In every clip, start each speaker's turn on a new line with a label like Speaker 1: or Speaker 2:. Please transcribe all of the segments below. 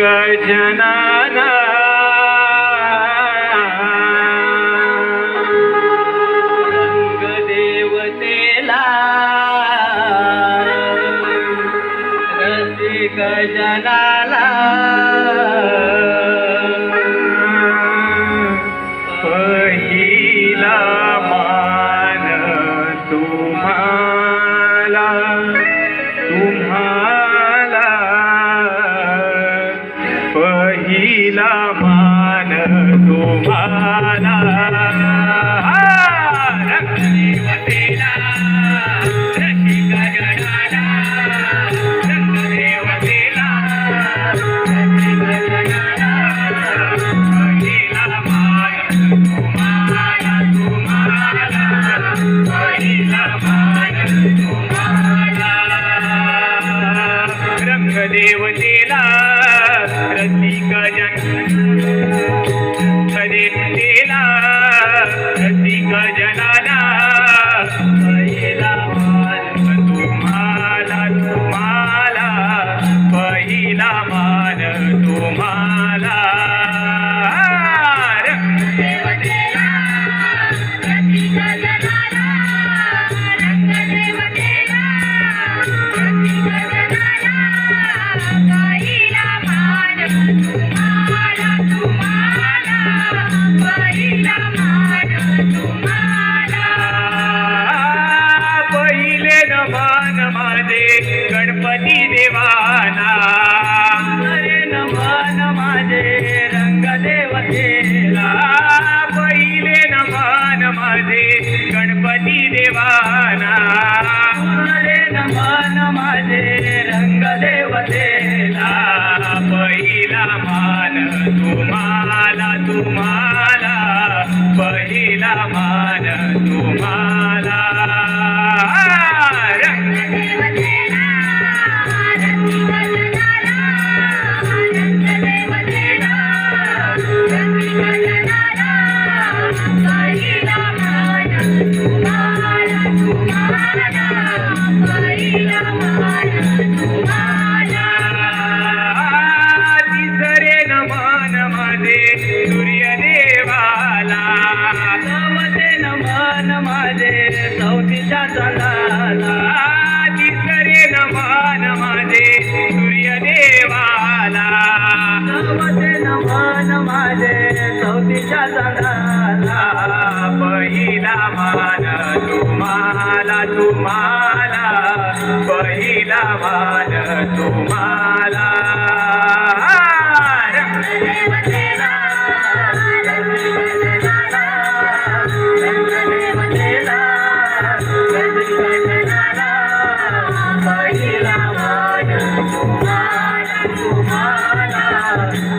Speaker 1: गजनाना रंग देवतेला रसिक जनाला रंगदेवतेला रसिक जन देवतेला रसिक जनाला पहिले नमान माझे गणपती देवाना अरे नमान माझे रंग पहिले नमान माझे गणपती देवाना अरे नमान माझे रंग
Speaker 2: रंगदेवतेला पहिला मान तुम्हाला तुम्हाला पहिला मान तुम्हाला
Speaker 1: तिसरे नमन माझे. सूर्यदेवाला नमते नमन माझे चौथीच्या चंदाला तिसरे नमन माझे सूर्यदेवाला. नमते नमन माझे चौथीच्या चंदाला पहिला मान तुम्हाला तुम्हाला. पहिला मान तुम्हाला.
Speaker 2: तुम्हाला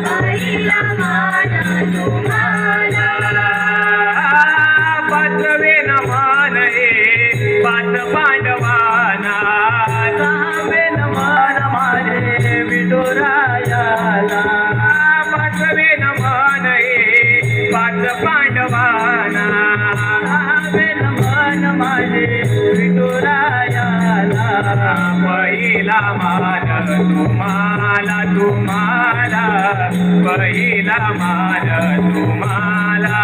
Speaker 2: तुम्हाला मान तुम्हाला
Speaker 1: पाचवे नमान हे पाच पांडवाना सहावे नमान माझे तुम्हाला तुम्हाला पहिला मान तुम्हाला.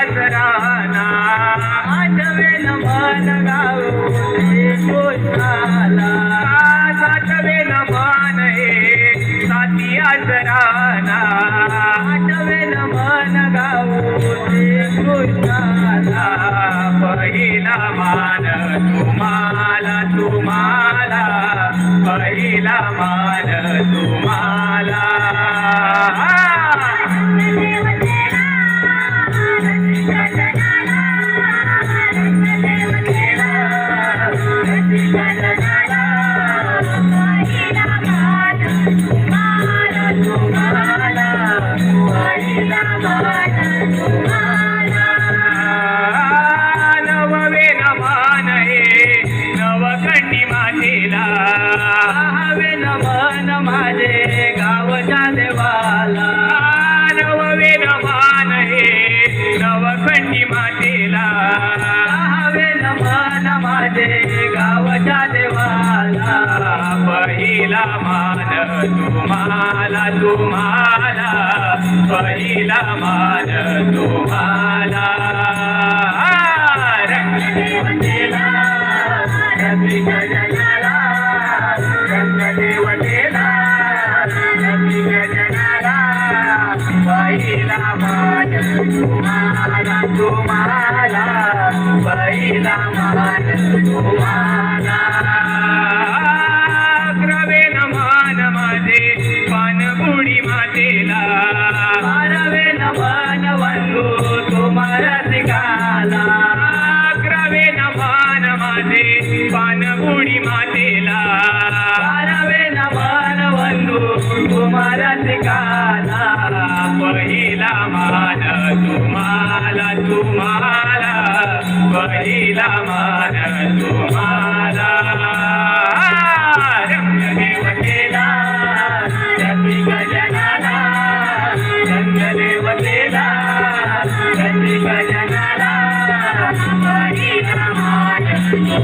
Speaker 1: आसराना आठवे नमान गाव घोषाला सातवे हे साती आसराना आठवे मन गाव घोषाला पहिला मान तुम्हाला तुम्हाला पहिला मान माझे गावच्या देवाला. नवविरमान हे नवखंडी मातेला. हवे नमान माझे गावच्या देवाला. पहिला मान तुम्हाला तुम्हाला. पहिला मान तुम्हाला. रंगदेवतेला रंगदेव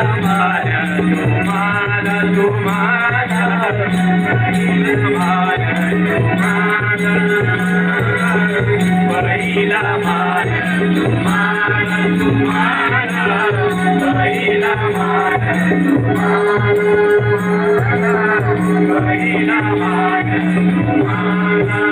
Speaker 1: तुम्हाला तुम्हाला तुम्हाला तुम्हाला तुम्हाला तुम्हाला